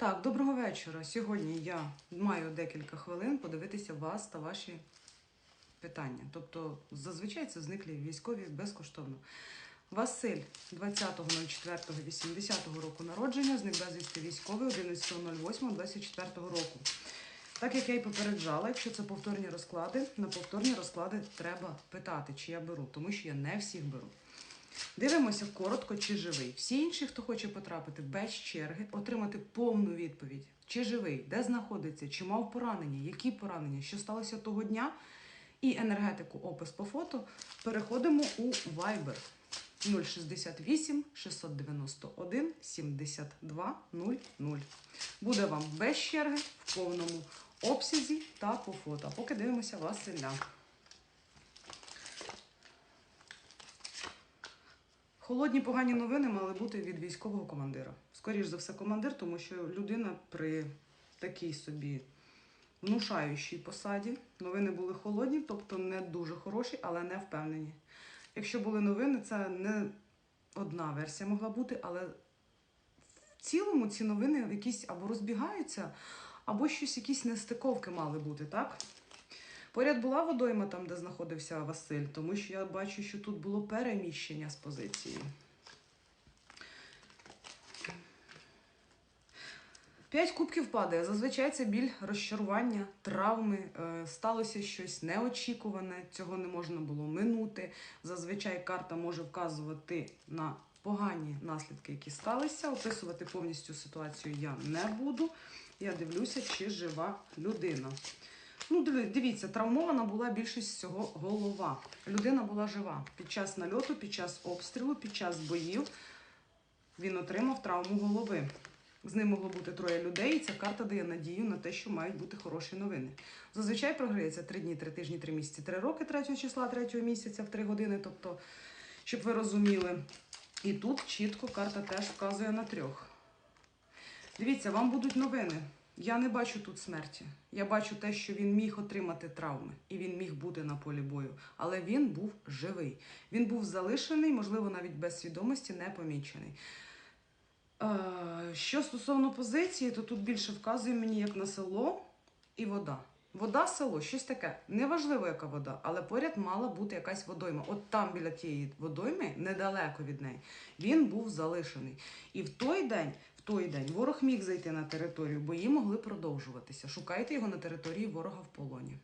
Так, доброго вечора. Сьогодні я маю декілька хвилин подивитися вас та ваші питання. Тобто, зазвичай це зниклі військові безкоштовно. Василь 20.04.80 року народження, зник безвісти військовий 11.08.24 року. Так як я і попереджала, якщо це повторні розклади, на повторні розклади треба питати, чи я беру, тому що я не всіх беру. Дивимося коротко, чи живий. Всі інші, хто хоче потрапити без черги, отримати повну відповідь, чи живий, де знаходиться, чи мав поранення, які поранення, що сталося того дня, і енергетику опис по фото, переходимо у Viber 068 691 72 00. Буде вам без черги в повному обсязі та по фото. Поки дивимося Василя. Холодні погані новини мали бути від військового командира. Скоріш за все, командир, тому що людина при такій собі внушаючій посаді. Новини були холодні, тобто не дуже хороші, але не впевнені. Якщо були новини, це не одна версія могла бути, але в цілому ці новини якісь або розбігаються, або щось якісь нестиковки мали бути, так? Поряд була водойма там, де знаходився Василь, тому що я бачу, що тут було переміщення з позиції. П'ять кубків падає. Зазвичай це біль розчарування, травми. Е, сталося щось неочікуване, цього не можна було минути. Зазвичай карта може вказувати на погані наслідки, які сталися. Описувати повністю ситуацію я не буду. Я дивлюся, чи жива людина. Ну, дивіться, травмована була більшість всього голова. Людина була жива. Під час нальоту, під час обстрілу, під час боїв він отримав травму голови. З ним могло бути троє людей, і ця карта дає надію на те, що мають бути хороші новини. Зазвичай програється три дні, три тижні, три місяці, три роки третього числа, третього місяця в три години. Тобто, щоб ви розуміли. І тут чітко карта теж вказує на трьох. Дивіться, вам будуть новини. Я не бачу тут смерті. Я бачу те, що він міг отримати травми, і він міг бути на полі бою. Але він був живий. Він був залишений, можливо, навіть без свідомості, не помічений. Е, Що стосовно позиції, то тут більше вказує мені як на село і вода. Вода, село, щось таке. Неважливо, яка вода, але поряд мала бути якась водойма. От там біля тієї водойми, недалеко від неї, він був залишений. І в той день, той день ворог міг зайти на територію, бої могли продовжуватися. Шукайте його на території ворога в полоні.